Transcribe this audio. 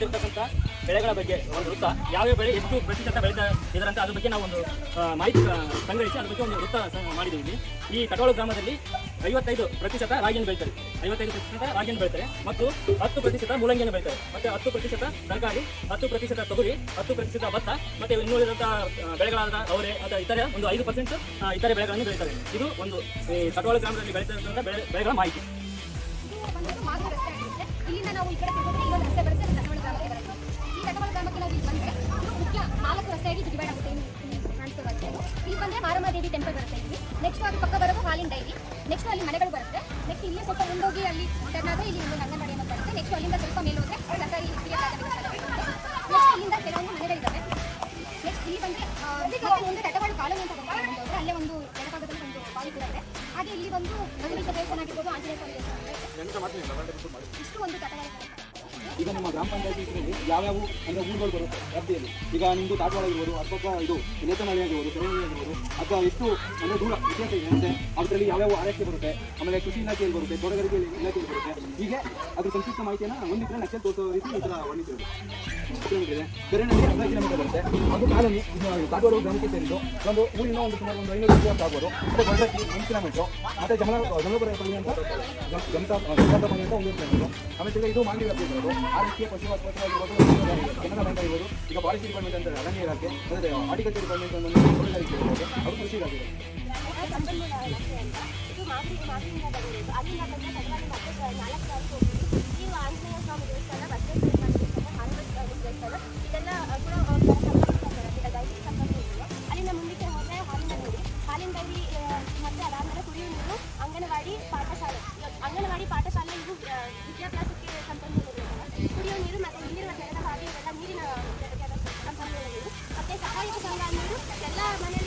ಬೆಳೆತಿರ್ತಕ್ಕಂಥ ಬೆಳೆಗಳ ಬಗ್ಗೆ ಒಂದು ವೃತ್ತ. ಯಾವ ಬೆಳೆ ಎಷ್ಟು ಪ್ರತಿಶತ ಬೆಳೀತಾ ಇದರಂತ ಅದ್ರ ಬಗ್ಗೆ ನಾವು ಒಂದು ಮಾಹಿತಿ ಸಂಗ್ರಹಿಸಿ ಅದ್ರ ಬಗ್ಗೆ ಒಂದು ವೃತ್ತ ಮಾಡಿದ್ದೀವಿ. ಈ ಕಟೋಳ ಗ್ರಾಮದಲ್ಲಿ ಐವತ್ತೈದು ಪ್ರತಿಶತ ರಾಗಿಯನ್ನು ಬೆಳಿತಾರೆ. ಐವತ್ತೈದು ಪ್ರತಿಶತ ರಾಗಿಯನ್ನು ಬೆಳಿತಾರೆ. ಮತ್ತು ಹತ್ತು ಪ್ರತಿಶತ ಮೂಲಂಗಿಯನ್ನು ಬೆಳಿತಾರೆ. ಮತ್ತೆ ಹತ್ತು ಪ್ರತಿಶತ ತರಕಾರಿ, ಹತ್ತು ಪ್ರತಿಶತ ತೊಗರಿ, ಹತ್ತು ಪ್ರತಿಶತ ಭತ್ತ, ಮತ್ತೆ ಇನ್ನುಳಿದಂಥ ಬೆಳೆಗಳಾದ ಅವರೆ ಅಥವಾ ಇತರೆ ಒಂದು ಐದು ಪರ್ಸೆಂಟ್ ಇತರೆ ಬೆಳೆಗಳನ್ನು ಬೆಳಿತಾರೆ. ಇದು ಒಂದು, ಈ ಕಟೋಳ ಗ್ರಾಮದಲ್ಲಿ ಬೆಳೀತಿರ್ತಕ್ಕಂಥ ಬೆಳೆ, ಬೆಳೆಗಳ ಮಾಹಿತಿ. ಇಲ್ಲಿಂದ ನಾವು ಈ ಕಡೆ ತಿರುಗಿದ್ರೆ ರಸ್ತೆ ಬರುತ್ತೆ ಈ ಕಟವಳ ಗ್ರಾಮಕ್ಕೆ ನಾವು ಇಲ್ಲಿ ಬಂದ್ರೆ ಇದು ಮುಖ್ಯ ನಾಲ್ಕು ರಸ್ತೆಯಾಗಿ ಡಿವೈಡ್ ಆಗುತ್ತೆ ಇಲ್ಲಿ ಬಂದ್ರೆ ಮಾರಮ್ಮ ದೇವಿ ಟೆಂಪಲ್ ಬರುತ್ತೆ ಇಲ್ಲಿ. ನೆಕ್ಸ್ಟ್ ಅದು ಪಕ್ಕ ಬರೋದು ಹಾಲಿನ ಡೈರಿ. ನೆಕ್ಸ್ಟ್ ಅಲ್ಲಿ ಮನೆಗಳು ಬರುತ್ತೆ. ನೆಕ್ಸ್ಟ್ ಇಲ್ಲಿ ಸ್ವಲ್ಪ ಮುಂದೋಗಿ ಅಲ್ಲಿ ಟರ್ನ್ ಆದ್ರೆ ಇಲ್ಲಿ ಒಂದು ಅಂಗನವಾಡಿ ಅನ್ನೋದು ಬರುತ್ತೆ. ನೆಕ್ಸ್ಟ್ ಅಲ್ಲಿಂದ ಸ್ವಲ್ಪ ಮೇಲೆ ಹೋದ್ರೆ ಸರ್ಕಾರಿ ಹಿರಿಯ ನೆಕ್ಸ್ಟ್ ಇಲ್ಲಿಂದ ಕೆಲವೊಂದು ಮನೆಗಳಿದ್ದಾವೆ ನೆಕ್ಸ್ಟ್ ಇಲ್ಲಿ ಬಂದ್ರೆ ಮುಂದೆ ತಟವಾಳು ಕಾಲೋನಿ ಅಂತ ಬರುತ್ತೆ ಅಲ್ಲೇ ಒಂದು ಎಡಭಾಗದಲ್ಲಿ ಒಂದು ಬಾವಿ ಕೂಡ ಇದೆ. ಹಾಗೆ ಇಲ್ಲಿ ಒಂದು ಬಸವೇಶ್ವರ ದೇವಸ್ಥಾನ ಆಗಿರ್ಬೋದು ಆಂಜನೇಯ ಸ್ವಾಮಿ ದೇವಸ್ಥಾನ. ಇಷ್ಟು ಒಂದು ಕಾಲೋನಿ. ಈಗ ನಿಮ್ಮ ಗ್ರಾಮ ಪಂಚಾಯತಿ ಯಾವ್ಯಾವ ಅಂದರೆ ಊರುಗಳು ಬರುತ್ತೆ ವ್ಯಾಪ್ತಿಯಲ್ಲಿ ಈಗ ನಿಮ್ಮದು ಕಾಟವಾಡ ಇರ್ಬೋದು ಅಥವಾ ಇದು ನೇತನಹಳ್ಳಿ ಆಗಿರ್ಬೋದು ಸರವಳ್ಳಿ ಆಗಿರ್ಬೋದು ಅಥವಾ ಎಷ್ಟು ಅಂದರೆ ದೂರ ವ್ಯತ್ಯಾಸ ಇದೆ ಅಂದರೆ ಅದರಲ್ಲಿ ಯಾವ್ಯಾವ ಆರೈಕೆ ಬರುತ್ತೆ ಆಮೇಲೆ ಕೃಷಿ ಇಲಾಖೆಯಲ್ಲಿ ಬರುತ್ತೆ ತೋಟಗಾರಿಕೆ ಇಲಾಖೆಯಲ್ಲಿ ಬರುತ್ತೆ ಹೀಗೆ ಅದ್ರ ಸಂಕ್ಷಿಪ್ತ ಮಾಹಿತಿಯನ್ನು ಒಂದಿದ್ರೆ ನಕ್ಷೆ ತೋರಿಸೋ ರೀತಿ ಈ ಥರ ವರ್ಣಿಸಿರೋದು ಕಿಲೋಮೀಟರ್ ಇದೆ ಬೆರಳಿನಲ್ಲಿ ಅರ್ಧ ಕಿಲೋಮೀಟರ್ ಬರುತ್ತೆ ಅದು ಕಾಲೋನಿ ಕಾಟವಾಡ ಗ್ರಾಮಕ್ಕೆ ಸೇರಿದ್ದು ಒಂದು ಊರಿನ ಒಂದು ಸುಮಾರು ಒಂದು ಐನೂರು ಕಿಲೋಮೀಟರ್ ಆಗ್ಬೋದು ಮತ್ತೆ ದೊಡ್ಡಕ್ಕೆ ಒಂದು ಕಿಲೋಮೀಟರ್ ಮತ್ತೆ ಜಮಲ ಜಮಲಪುರ ಅಂತ ಜಮತಾ ಜಮತಾ ಅಂತ ಒಂದು ಕಿಲೋಮೀಟರ್ ಆಮೇಲೆ ಇದು ಮಾಂಡಿ ವ್ಯಾಪ್ತಿ ಬರೋದು ಆರೋಗ್ಯ ಪಶು ಆಸ್ಪತ್ರೆ ಆಗಿರ್ಬೋದು ಕೆನರಾ ಬ್ಯಾಂಕ್ ಆಗಿರ್ಬೋದು ಈಗ ಫಾರೆಸ್ಟ್ ಡಿಪಾರ್ಟ್ಮೆಂಟ್ ಅಂತ ಅರಣ್ಯ ಇಲಾಖೆ ಅಂದರೆ ಹಾರ್ಟಿಕಲ್ಚರ್ ಡಿಪಾರ್ಟ್ಮೆಂಟ್ ಒಂದು ತೋಟಗಾರಿಕೆ ಇರ್ಬೋದು ಅದು ಕೃಷಿ ಇಲಾಖೆ ಇದೆ. ಸಂಪನ್ಮೂಲ ಅಂತ ಇದು ಮಾಗಡಿ ಮಾಗಡಿಯಿಂದ ಬಂದಿರೋದು ಅಲ್ಲಿಂದ ಬಂದ ಕಡವಾಡಿ ಮತ್ತೆ ನಾಲ್ಕು ನೀವು ಆಂಜನೇಯ ಸ್ವಾಮಿ ದೇವಸ್ಥಾನ ಬಸವೇಶ್ವರ ದೇವಸ್ಥಾನ ಮತ್ತೆ